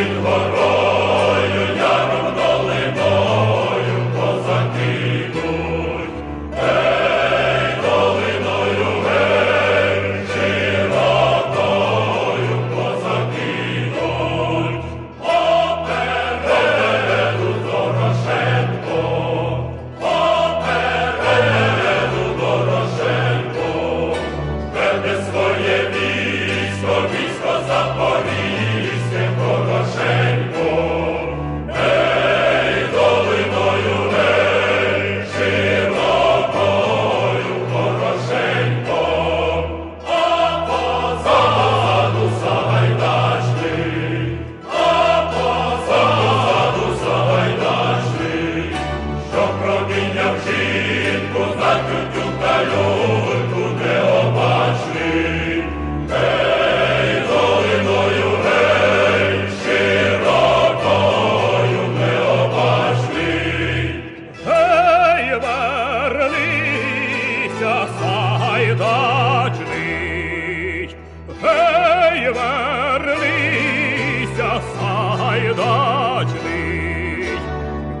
in the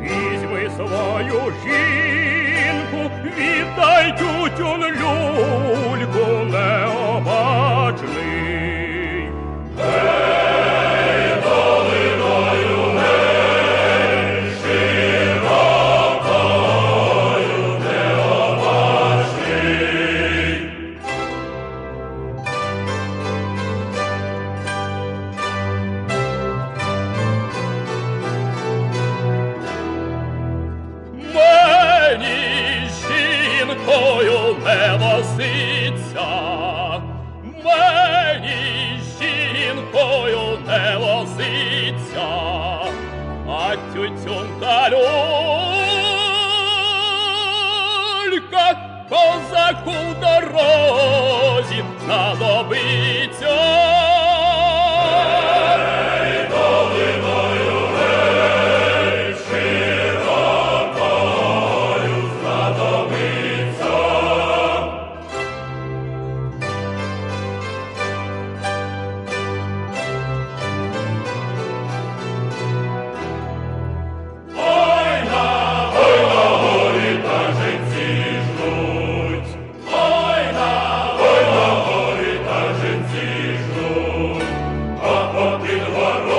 Візьми свою жінку, віддай тютюн люльку необачний. Жінкою не возиться, мені жінкою не возиться, а тютюн та люлька козаку дорозі на дорозі. in the one